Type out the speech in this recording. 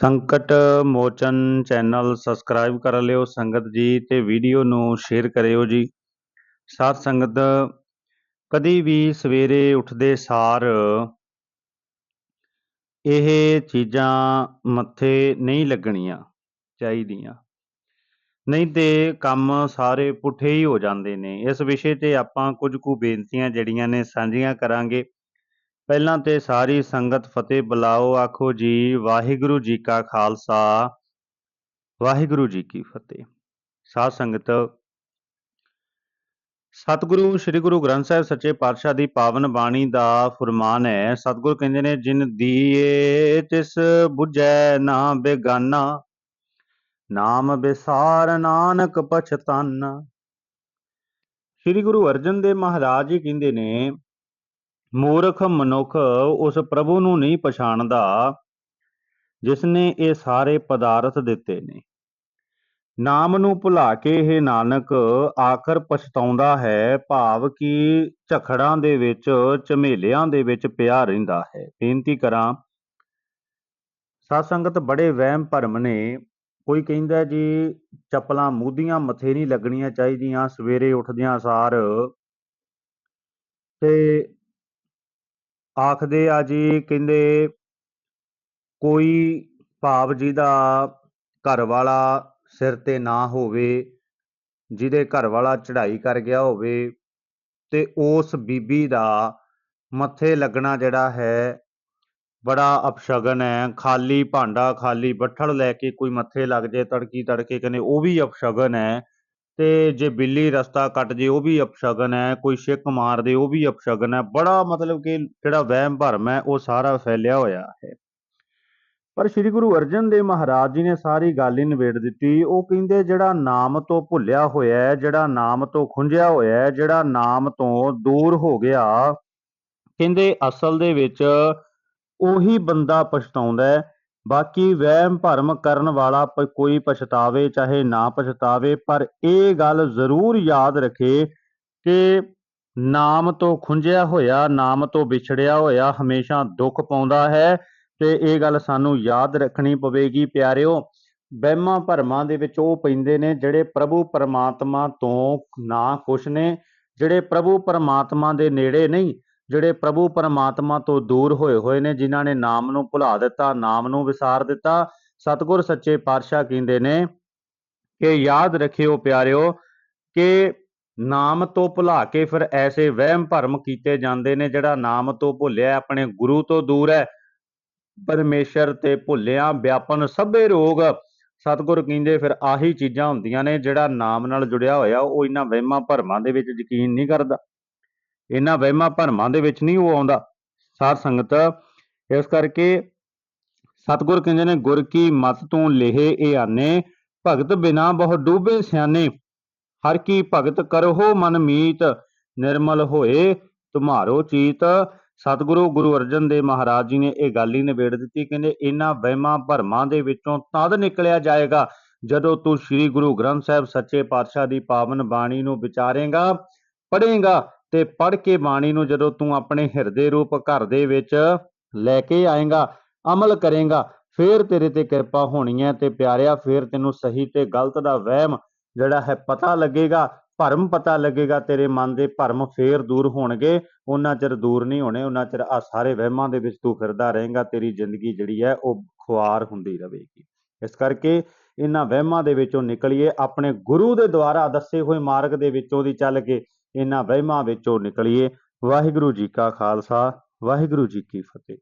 ਸੰਕਟ ਮੋਚਨ channel subscribe ਕਰ ਲਿਓ, ਸੰਗਤ ਜੀ ਤੇ ਵੀਡੀਓ ਨੂੰ ਸ਼ੇਅਰ ਕਰਿਓ ਜੀ। ਸਾਧ ਸੰਗਤ, ਕਦੀ ਵੀ ਸਵੇਰੇ ਉੱਠਦੇ ਸਾਰ ਇਹ ਚੀਜ਼ਾਂ ਮੱਥੇ ਨਹੀਂ ਲੱਗਣੀਆਂ ਚਾਹੀਦੀਆਂ। ਨਹੀਂ ਤੇ ਕੰਮ ਸਾਰੇ ਪੁੱਠੇ ਹੀ ਹੋ ਜਾਂਦੇ ਨੇ। ਇਸ ਵਿਸ਼ੇ ਤੇ ਆਪਾਂ ਕੁਝ ਕੁ ਬੇਨਤੀਆਂ ਜਿਹੜੀਆਂ ਨੇ ਸਾਂਝੀਆਂ ਕਰਾਂਗੇ। ਪਹਿਲਾਂ ਤੇ ਸਾਰੀ ਸੰਗਤ ਫਤਿਹ ਬੁਲਾਓ, ਆਖੋ ਜੀ, ਵਾਹਿਗੁਰੂ ਜੀ ਕਾ ਖਾਲਸਾ, ਵਾਹਿਗੁਰੂ ਜੀ ਕੀ ਫਤਿਹ। ਸਾਧ ਸੰਗਤ, ਸਤਿਗੁਰੂ, ਸ੍ਰੀ ਗੁਰੂ ਗ੍ਰੰਥ ਸਾਹਿਬ ਸੱਚੇ ਪਾਤਸ਼ਾਹ ਦੀ ਪਾਵਨ ਬਾਣੀ ਦਾ ਫੁਰਮਾਨ ਹੈ, ਸਤਿਗੁਰ ਕਹਿੰਦੇ ਨੇ, ਜਿਨ ਦੀਏ ਤਿਸ 부ਝੈ ਨਾ ਬੇਗਾਨਾ, ਨਾਮ ਬਿਸਾਰ ਨਾਨਕ ਪਛਤਾਨਾ। ਸ੍ਰੀ ਗੁਰੂ ਅਰਜਨ ਦੇਵ ਮਹਾਰਾਜ ਜੀ ਕਹਿੰਦੇ ਨੇ ਮੂਰਖ ਮਨੁੱਖ ਉਸ ਪ੍ਰਭੂ ਨੂੰ ਨਹੀਂ ਪਛਾਣਦਾ ਜਿਸ ਨੇ ਇਹ ਸਾਰੇ ਪਦਾਰਥ ਦਿੱਤੇ ਨੇ। ਨਾਮ ਨੂੰ ਭੁਲਾ ਕੇ ਇਹ ਨਾਨਕ, ਆਖਰ ਪਛਤਾਉਂਦਾ ਹੈ, ਭਾਵ ਕਿ ਝਖੜਾਂ ਦੇ ਵਿੱਚ, ਝਮੇਲਿਆਂ ਦੇ ਵਿੱਚ ਪਿਆ ਰਹਿੰਦਾ ਹੈ। ਬੇਨਤੀ ਕਰਾਂ ਸਾਧ ਸੰਗਤ ਬੜੇ ਵਹਿਮ ਭਰਮ ਨੇ। ਕੋਈ ਕਹਿੰਦਾ ਜੀ, ਚੱਪਲਾਂ ਮੂਧੀਆਂ ਮੱਥੇ ਨਹੀਂ ਲੱਗਣੀਆਂ ਚਾਹੀਦੀਆਂ, ਸਵੇਰੇ ਉੱਠਦਿਆਂ ਸਾਰ। ਤੇ ਆਖਦੇ ਆ ਜੀ, ਕਹਿੰਦੇ ਕੋਈ ਭਾਵ ਜਿਹਦਾ ਘਰ ਵਾਲਾ ਸਿਰ ਤੇ ਨਾ ਹੋਵੇ, ਜਿਹਦੇ ਘਰ ਵਾਲਾ ਚੜ੍ਹਾਈ ਕਰ ਗਿਆ ਹੋਵੇ ਤੇ ਉਸ ਬੀਬੀ ਦਾ ਮੱਥੇ ਲੱਗਣਾ ਜਿਹੜਾ ਹੈ, ਬੜਾ ਅਪਸ਼ਗਨ ਹੈ। ਖਾਲੀ ਭਾਂਡਾ, ਖਾਲੀ ਬੱਠਲ ਲੈ ਕੇ ਕੋਈ ਮੱਥੇ ਲੱਗ ਜੇ ਤੜਕੀ ਤੜਕੇ ਕਹਿੰਦੇ ਉਹ ਵੀ ਅਪਸ਼ਗਨ ਹੈ। ਤੇ ਜੇ ਬਿੱਲੀ ਰਸਤਾ ਕੱਟ ਜੇ, ਉਹ ਵੀ ਅਪਸ਼ਗਨ ਹੈ, ਕੋਈ ਛਿੱਕ ਮਾਰ ਦੇ, ਉਹ ਵੀ ਅਪਸ਼ਗਨ ਹੈ। ਬੜਾ ਮਤਲਬ ਕਿ ਜਿਹੜਾ ਵਹਿਮ ਭਰਮ ਹੈ, ਉਹ ਸਾਰਾ ਫੈਲਿਆ ਹੋਇਆ ਹੈ। ਪਰ ਸ੍ਰੀ ਗੁਰੂ ਅਰਜਨ ਦੇਵ ਮਹਾਰਾਜ ਜੀ ਨੇ ਸਾਰੀ ਗੱਲ ਹੀ ਨਿਬੇੜ ਦਿੱਤੀ। ਉਹ ਕਹਿੰਦੇ, ਜਿਹੜਾ ਨਾਮ ਤੋਂ ਭੁੱਲਿਆ ਹੋਇਆ ਹੈ, ਜਿਹੜਾ ਨਾਮ ਤੋਂ ਖੁੰਝਿਆ ਹੋਇਆ ਹੈ, ਜਿਹੜਾ ਨਾਮ ਤੋਂ ਦੂਰ ਹੋ ਗਿਆ, ਕਹਿੰਦੇ ਅਸਲ ਦੇ ਵਿੱਚ ਉਹੀ ਬੰਦਾ ਪਛਤਾਉਂਦਾ ਹੈ। ਬਾਕੀ ਵਹਿਮ ਭਰਮ ਕਰਨ ਵਾਲਾ ਪ- ਕੋਈ ਪਛਤਾਵੇ, ਚਾਹੇ ਨਾ ਪਛਤਾਵੇ, ਪਰ ਇਹ ਗੱਲ ਜ਼ਰੂਰ ਯਾਦ ਰੱਖੇ ਕਿ ਨਾਮ ਤੋਂ ਖੁੰਝਿਆ ਹੋਇਆ, ਨਾਮ ਤੋਂ ਵਿਛੜਿਆ ਹੋਇਆ ਹਮੇਸ਼ਾ ਦੁੱਖ ਪਾਉਂਦਾ ਹੈ ਤੇ ਇਹ ਗੱਲ ਸਾਨੂੰ ਯਾਦ ਰੱਖਣੀ ਪਵੇਗੀ। ਪਿਆਰਿਓ, ਵਹਿਮਾਂ ਭਰਮਾਂ ਦੇ ਵਿੱਚ ਉਹ ਪੈਂਦੇ ਨੇ ਜਿਹੜੇ ਪ੍ਰਭੂ ਪਰਮਾਤਮਾ ਤੋਂ ਨਾ ਖੁਸ਼ ਨੇ, ਜਿਹੜੇ ਪ੍ਰਭੂ ਪਰਮਾਤਮਾ ਦੇ ਨੇੜੇ ਨਹੀਂ ਜਿਹੜੇ ਪ੍ਰਭੂ ਪਰਮਾਤਮਾ ਤੋਂ ਦੂਰ ਹੋਏ ਹੋਏ ਨੇ, ਜਿਨ੍ਹਾਂ ਨੇ ਨਾਮ ਨੂੰ ਭੁਲਾ ਦਿੱਤਾ, ਨਾਮ ਨੂੰ ਵਿਸਾਰ ਦਿੱਤਾ, ਸਤਿਗੁਰ ਸੱਚੇ ਪਾਤਸ਼ਾਹ ਕਹਿੰਦੇ ਨੇ ਕਿ ਯਾਦ ਰੱਖਿਓ ਪਿਆਰਿਓ ਕਿ ਨਾਮ ਤੋਂ ਭੁਲਾ ਕੇ ਫਿਰ ਐਸੇ ਵਹਿਮ ਭਰਮ ਕੀਤੇ ਜਾਂਦੇ ਨੇ, ਜਿਹੜਾ ਨਾਮ ਤੋਂ ਭੁੱਲਿਆ ਆਪਣੇ ਗੁਰੂ ਤੋਂ ਦੂਰ ਹੈ। ਪਰਮੇਸ਼ਰ ਤੇ ਭੁੱਲਿਆ ਵਿਆਪਨ ਸਭੇ ਰੋਗ, ਸਤਿਗੁਰ ਕਹਿੰਦੇ ਫਿਰ ਆਹੀ ਚੀਜ਼ਾਂ ਹੁੰਦੀਆਂ ਨੇ, ਜਿਹੜਾ ਨਾਮ ਨਾਲ ਜੁੜਿਆ ਹੋਇਆ, ਉਹ ਇਹਨਾਂ ਵਹਿਮਾਂ ਭਰਮਾਂ ਦੇ ਵਿੱਚ ਯਕੀਨ ਨਹੀਂ ਕਰਦਾ। ਇਹਨਾਂ ਵਹਿਮਾਂ ਭਰਮਾਂ ਦੇ ਵਿੱਚ ਨਹੀਂ ਉਹ ਆਉਂਦਾ। ਸਾਧ ਸੰਗਤ, ਇਸ ਕਰਕੇ ਸਤਿਗੁਰ ਕਹਿੰਦੇ ਨੇ, ਗੁਰ ਕੀ ਮਤ ਤੋਂ ਲੇਹੇ ਇਹ ਆਨੇ, ਭਗਤ ਬਿਨਾ ਬਹੁ ਡੂਬੇ ਸਿਆਨੇ। ਹਰ ਕੀ ਭਗਤ ਕਰਹੁ ਮਨ ਮੀਤ, ਨਿਰਮਲ ਹੋਏ ਤੁਮਾਰੋ ਚੀਤ। ਸਤਿਗੁਰੂ ਗੁਰੂ ਅਰਜਨ ਦੇਵ ਮਹਾਰਾਜ ਜੀ ਨੇ ਇਹ ਗੱਲ ਹੀ ਨਿਬੇੜ ਦਿੱਤੀ, ਕਹਿੰਦੇ ਇਹਨਾਂ ਵਹਿਮਾਂ ਭਰਮਾਂ ਦੇ ਵਿੱਚੋਂ ਤਦ ਨਿਕਲਿਆ ਜਾਏਗਾ ਜਦੋਂ ਤੂੰ ਸ੍ਰੀ ਗੁਰੂ ਗ੍ਰੰਥ ਸਾਹਿਬ ਸੱਚੇ ਪਾਤਸ਼ਾਹ ਦੀ ਪਾਵਨ ਬਾਣੀ ਨੂੰ ਵਿਚਾਰੇਗਾ, ਪੜ੍ਹੇਗਾ। ਤੇ ਪੜ੍ਹ ਕੇ ਬਾਣੀ ਨੂੰ ਜਦੋਂ ਤੂੰ ਆਪਣੇ ਹਿਰਦੇ ਰੂਪ ਘਰ ਦੇ ਵਿੱਚ ਲੈ ਕੇ ਆਏਗਾ, ਅਮਲ ਕਰੇਗਾ, ਫੇਰ ਤੇਰੇ ਤੇ ਕਿਰਪਾ ਹੋਣੀ ਹੈ ਤੇ ਪਿਆਰਿਆ, ਫੇਰ ਤੈਨੂੰ ਸਹੀ ਤੇ ਗਲਤ ਦਾ ਵਹਿਮ ਜਿਹੜਾ ਹੈ ਪਤਾ ਲੱਗੇਗਾ, ਭਰਮ ਪਤਾ ਲੱਗੇਗਾ, ਤੇਰੇ ਮਨ ਦੇ ਭਰਮ ਫੇਰ ਦੂਰ ਹੋਣਗੇ, ਉਹਨਾਂ ਚਿਰ ਦੂਰ ਨਹੀਂ ਹੋਣੇ, ਉਹਨਾਂ ਚਿਰ ਆ ਸਾਰੇ ਵਹਿਮਾਂ ਦੇ ਵਿੱਚ ਤੂੰ ਫਿਰਦਾ ਰਹੇਗਾ, ਤੇਰੀ ਜ਼ਿੰਦਗੀ ਜਿਹੜੀ ਹੈ ਉਹ ਖੁਆਰ ਹੁੰਦੀ ਰਹੇਗੀ। ਇਸ ਕਰਕੇ ਇਹਨਾਂ ਵਹਿਮਾਂ ਦੇ ਵਿੱਚੋਂ ਨਿਕਲੀਏ, ਆਪਣੇ ਗੁਰੂ ਦੇ ਦੁਆਰਾ ਦੱਸੇ ਹੋਏ ਮਾਰਗ ਦੇ ਵਿੱਚੋਂ ਦੀ ਚੱਲ ਕੇ ਇਹਨਾਂ ਵਹਿਮਾਂ ਵਿੱਚੋਂ ਨਿਕਲੀਏ। ਵਾਹਿਗੁਰੂ ਜੀ ਕਾ ਖਾਲਸਾ ਵਾਹਿਗੁਰੂ ਜੀ ਕੀ ਫਤਿਹ।